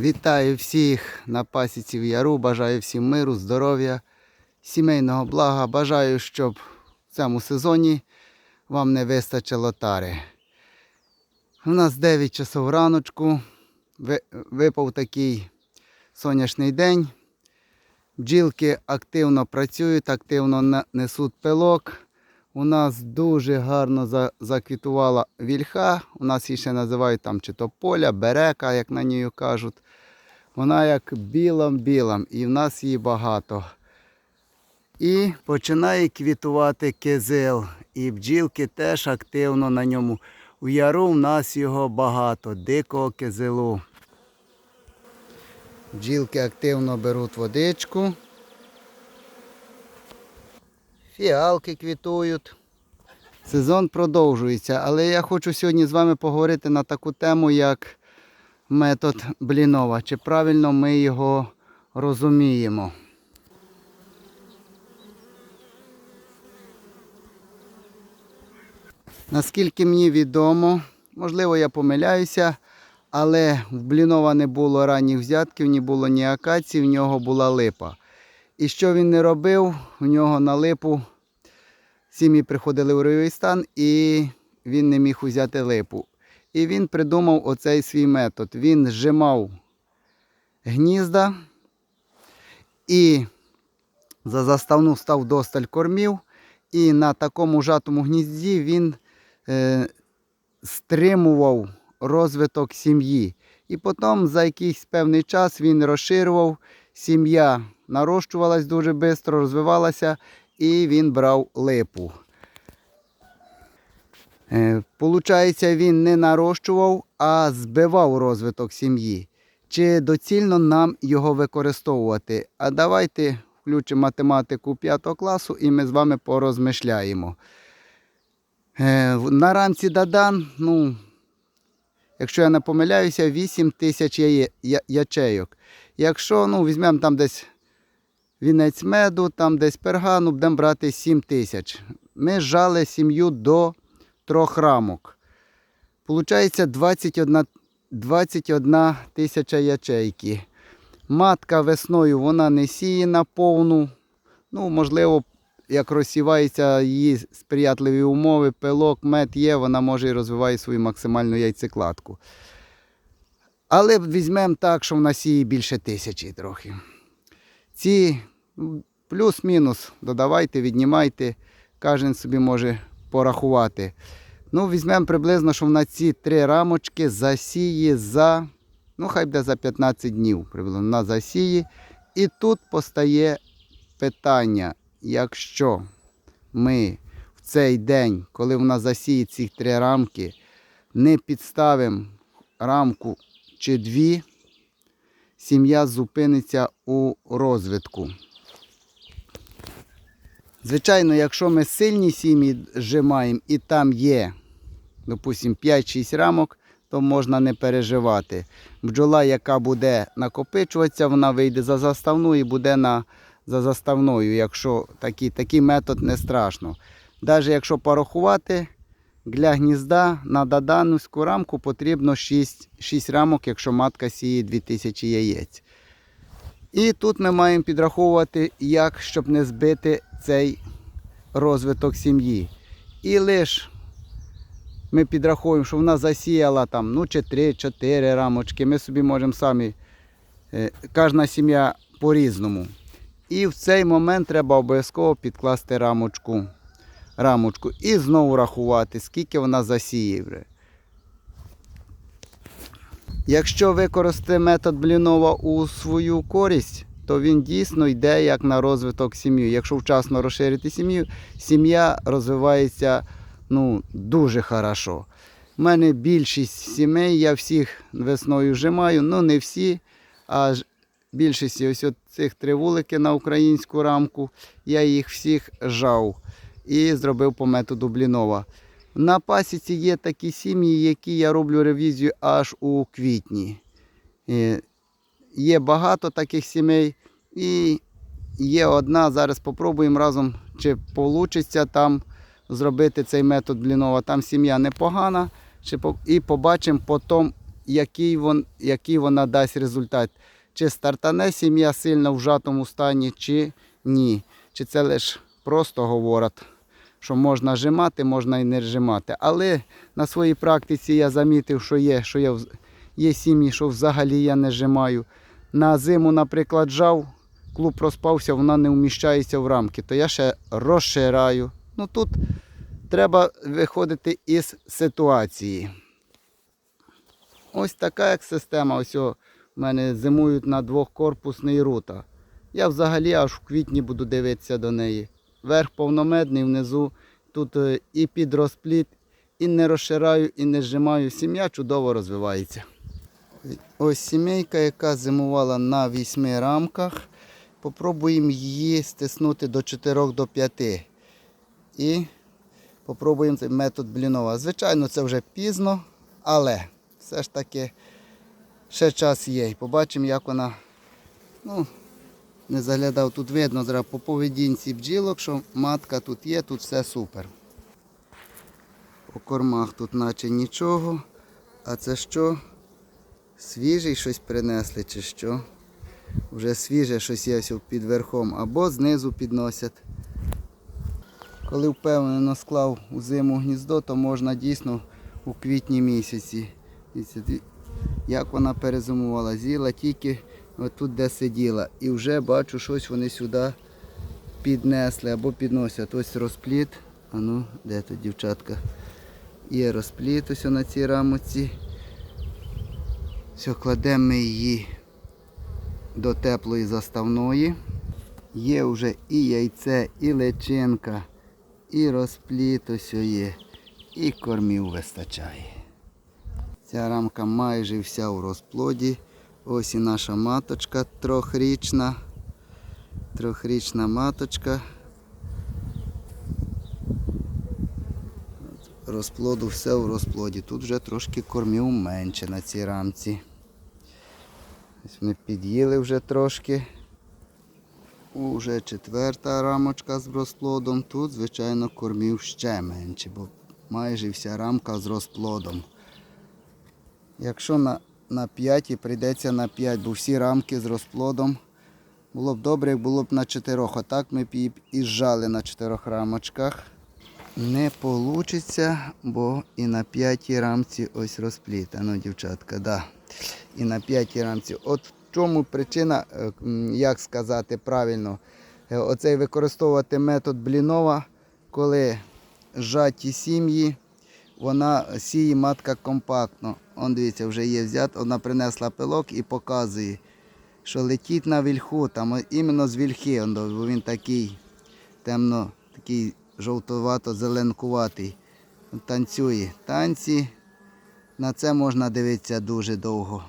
Вітаю всіх на пасіці в яру. Бажаю всім миру, здоров'я, сімейного блага. Бажаю, щоб в цьому сезоні вам не вистачило тари. У нас 9 часов раночку. Випав такий сонячний день. Бджілки активно працюють, активно несуть пилок. У нас дуже гарно за- заквітувала вільха. У нас її ще називають там чи то поля, берека, як на неї кажуть. Вона як білом-білом, і в нас її багато. І починає квітувати кизил. І бджілки теж активно на ньому. У яру в нас його багато, дикого кизилу. Бджілки активно беруть водичку. Фіалки квітують. Сезон продовжується, але я хочу сьогодні з вами поговорити на таку тему, як метод Блінова. Чи правильно ми його розуміємо? Наскільки мені відомо, можливо, я помиляюся, але в Блінова не було ранніх взятків, не було ні акації, в нього була липа. І що він не робив, у нього на липу сім'ї приходили у ройовий стан і він не міг узяти липу. І він придумав оцей свій метод. Він зжимав гнізда і за заставну став досталь кормів. І на такому жатому гнізді він е, стримував розвиток сім'ї. І потім за якийсь певний час він розширював, сім'я нарощувалась дуже швидко, розвивалася, і він брав липу. Е, Получається, він не нарощував, а збивав розвиток сім'ї. Чи доцільно нам його використовувати? А давайте включимо математику 5 класу і ми з вами порозмишляємо. Е, На рамці Дадан, ну, якщо я не помиляюся, 8 тисяч ячейок. Якщо ну, візьмемо там десь вінець меду, там десь пергану, будемо брати 7 тисяч. Ми зжали сім'ю до трьох рамок. Получається 21, 21 тисяча ячейки. Матка весною вона не сіє на повну. Ну, можливо, як розсіваються її сприятливі умови, пилок, мед є, вона може і розвиває свою максимальну яйцекладку. Але візьмемо так, що в нас сіє більше тисячі трохи. Ці плюс-мінус додавайте, віднімайте, кожен собі може порахувати. Ну, візьмемо приблизно, що в нас ці три рамочки засіє за, ну, хай буде за 15 днів, приблизно на засії. І тут постає питання, якщо ми в цей день, коли в нас засіє ці три рамки, не підставимо рамку чи дві, сім'я зупиниться у розвитку. Звичайно, якщо ми сильні сім'ї зжимаємо і там є, допустимо, 5-6 рамок, то можна не переживати. Бджола, яка буде накопичуватися, вона вийде за заставну і буде на, за заставною, якщо такий, такий метод не страшно. Навіть якщо порахувати, для гнізда на додановську рамку потрібно 6, 6 рамок, якщо матка сіє 2000 яєць. І тут ми маємо підраховувати, як, щоб не збити цей розвиток сім'ї. І лише ми підраховуємо, що вона засіяла там ну, чи 3-4 рамочки. Ми собі можемо самі, е, кожна сім'я по-різному. І в цей момент треба обов'язково підкласти рамочку. рамочку і знову рахувати, скільки вона засіє. Якщо використати метод Блінова у свою користь, то він дійсно йде як на розвиток сім'ї. Якщо вчасно розширити сім'ю, сім'я розвивається ну, дуже хорошо. У мене більшість сімей, я всіх весною вжимаю, ну не всі, а більшість ось цих три вулики на українську рамку, я їх всіх жав і зробив по методу Блінова. На пасіці є такі сім'ї, які я роблю ревізію аж у квітні. Є багато таких сімей і є одна. Зараз спробуємо разом, чи вийде там зробити цей метод Блінова. Там сім'я непогана. І побачимо потім, який, вон, який вона дасть результат. Чи стартане сім'я сильно в жатому стані, чи ні. Чи це лише просто говорять, що можна жимати, можна і не жимати. Але на своїй практиці я замітив, що є, що я, є сім'ї, що взагалі я не жимаю. На зиму, наприклад, жав, клуб розпався, вона не вміщається в рамки, то я ще розшираю. Ну тут треба виходити із ситуації. Ось така як система. Ось в мене зимують на двохкорпусний рута. Я взагалі аж в квітні буду дивитися до неї. Верх повномедний, внизу тут е, і під розпліт, і не розшираю, і не зжимаю. Сім'я чудово розвивається. Ось сімейка, яка зимувала на вісьми рамках. Попробуємо її стиснути до 4 до 5. І попробуємо цей метод блінова. Звичайно, це вже пізно, але все ж таки ще час є. Побачимо, як вона. Ну, не заглядав, тут видно зараз по поведінці бджілок, що матка тут є, тут все супер. По кормах тут наче нічого. А це що? Свіжий щось принесли чи що? Вже свіже щось є під верхом, або знизу підносять. Коли впевнено склав у зиму гніздо, то можна дійсно у квітні місяці. Як вона перезимувала, з'їла тільки отут, де сиділа. І вже бачу, щось вони сюди піднесли або підносять. Ось розпліт. А ну, де тут дівчатка? Є розпліт ось на цій рамоці. Все, кладемо ми її до теплої заставної. Є вже і яйце, і личинка, і розпліт ось є, і кормів вистачає. Ця рамка майже вся у розплоді. Ось і наша маточка трьохрічна. Трьохрічна маточка. Розплоду все в розплоді. Тут вже трошки кормів менше на цій рамці. Ось вони під'їли вже трошки. Уже четверта рамочка з розплодом. Тут, звичайно, кормів ще менше, бо майже вся рамка з розплодом. Якщо на, на 5 прийдеться на 5, бо всі рамки з розплодом. Було б добре, як було б на 4. А так ми б її і зжали на 4 рамочках. Не вийде, бо і на п'ятій рамці ось розпліт. А Ну, дівчатка, да. І на п'ятій рамці. От в чому причина, е, як сказати правильно, е, оцей використовувати метод блінова, коли зжаті сім'ї, вона сіє матка компактно. Он дивіться, вже є взят, вона принесла пилок і показує, що летить на вільху, там іменно з вільхи, бо він такий темно, такий жовтовато-зеленкуватий. Танцює. Танці. На це можна дивитися дуже довго.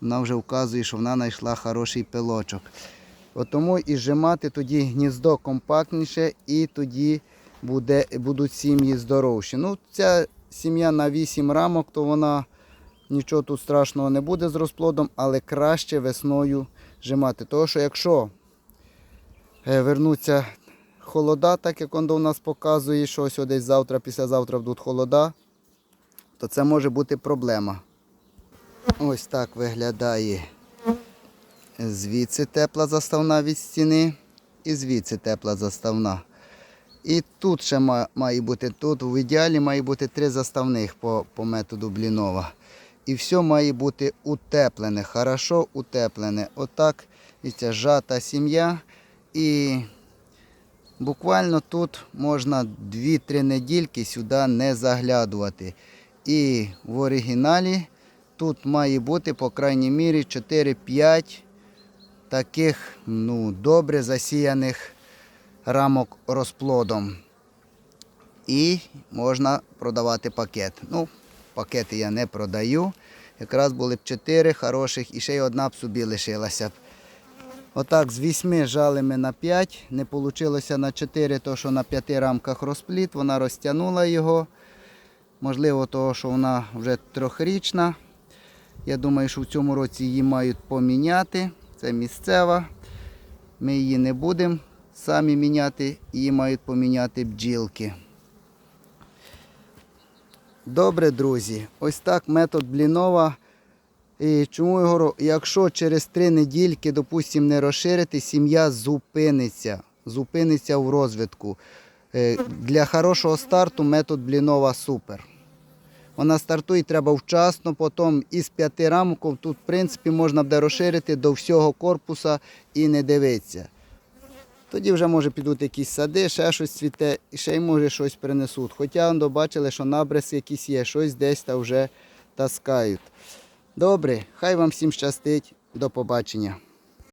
Вона вже вказує, що вона знайшла хороший пилочок. От тому і зжимати тоді гніздо компактніше і тоді буде, будуть сім'ї здоровші. Ну, ця сім'я на 8 рамок, то вона нічого тут страшного не буде з розплодом, але краще весною зжимати. Тому що якщо е, вернуться холода, так як он у нас показує, що ось десь завтра, післязавтра будуть холода, то це може бути проблема. Ось так виглядає звідси тепла заставна від стіни і звідси тепла заставна. І тут ще має бути, тут в ідеалі має бути три заставних по, по методу Блінова. І все має бути утеплене, хорошо утеплене. Отак і ця жата сім'я. І буквально тут можна 2-3 недільки сюди не заглядувати. І в оригіналі тут має бути, по крайній мірі, 4-5 таких ну, добре засіяних рамок розплодом. І можна продавати пакет. Ну, пакети я не продаю. Якраз були б 4 хороших і ще й одна б собі лишилася. Отак з 8 жали ми на 5. Не вийшло на 4, то що на 5 рамках розпліт. Вона розтягнула його. Можливо, того, що вона вже трьохрічна. Я думаю, що в цьому році її мають поміняти. Це місцева. Ми її не будемо самі міняти, її мають поміняти бджілки. Добре, друзі. Ось так метод блінова І чому я говорю, якщо через три недільки, допустимо, не розширити, сім'я зупиниться. Зупиниться в розвитку. Е, Для хорошого старту метод блінова супер. Вона стартує треба вчасно, потім із п'яти рамок тут, в принципі, можна буде розширити до всього корпуса і не дивитися. Тоді вже може підуть якісь сади, ще щось цвіте, і ще й може щось принесуть. Хоча бачили, що набрис якийсь є, щось десь та вже таскають. Добре, хай вам всім щастить. До побачення.